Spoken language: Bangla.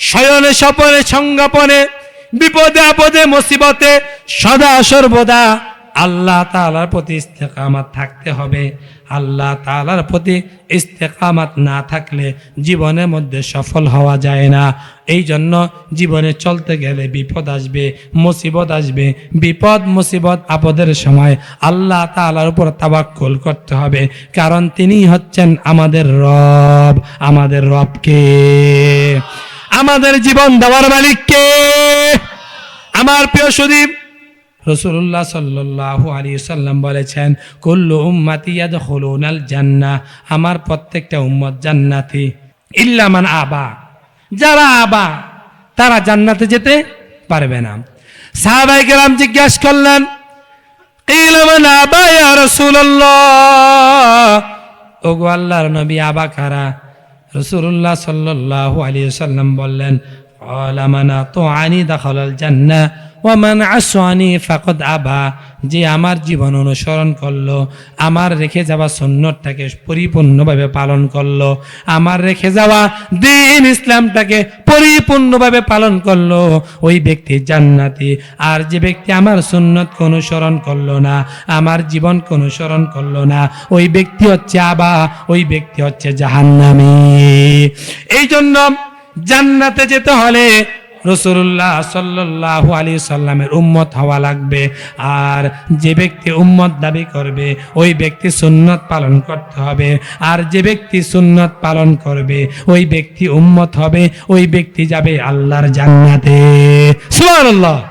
শয়নে স্বপনে সংজ্ঞাপনে বিপদে আপদে মুসিবতে, সদা সর্বদা আল্লাহ তাআলার প্রতি ইস্তেকামাত থাকতে হবে। আল্লাহ তাআলার প্রতি ইস্তেকামাত না থাকলে জীবনের মধ্যে সফল হওয়া যায় না। এই জন্য জীবনে চলতে গেলে বিপদ আসবে, মুসিবত আসবে। বিপদ, মুসিবত, আপদের সময় আল্লাহ তাআলার উপর তাবাক্কুল করতে হবে। কারণ তিনি হচ্ছেন আমাদের রব। আমাদের রবকে আমাদের জীবন দেওয়ার মালিককে আমার প্রিয় সুদীপ রসুল্লাহ সাল্লাহ আলী সাল্লাম বলেছেন, কুল্লু উম্মাতি ইয়াদখুলুনাল জান্নাহ আমার প্রত্যেকটা উম্মত জান্নাতি ইল্লামান আবা যারা আবা তারা জান্নাতে যেতে পারবে না সাহাবাই কেরাম জিজ্ঞাসা করলেন ইলামান আবা ইয়া রাসূলুল্লাহ? ওগো আল্লাহর নবী আবা কারা? রসুল্লাহ সাল্লাহ আলী সাল্লাম বললেন আলামানা তো আনি দখল জান্না ওয়ামান আসওয়ানি ফাকদ আবা যে আমার জীবন অনুসরণ করল, আমার রেখে যাওয়া সুন্নতটাকে পরিপূর্ণভাবে পালন করল, আমার রেখে যাওয়া দিন ইসলামটাকে পরিপূর্ণভাবে পালন করল, ওই ব্যক্তি জান্নাতি। আর যে ব্যক্তি আমার সুন্নতকে অনুসরণ করল না, আমার জীবনকে অনুসরণ করল না, ওই ব্যক্তি হচ্ছে আবা, ওই ব্যক্তি হচ্ছে জাহান্নামী। এই জন্য জান্নাতে যেতে হলে রসুল্লাহ সাল্লাহ আলী সাল্লামের উম্মত হওয়া লাগবে। আর যে ব্যক্তি উম্মত দাবি করবে, ওই ব্যক্তি সুন্নত পালন করতে হবে। আর যে ব্যক্তি সুন্নত পালন করবে, ওই ব্যক্তি উম্মত হবে, ওই ব্যক্তি যাবে আল্লাহর জান্নাতে। সুবহানাল্লাহ।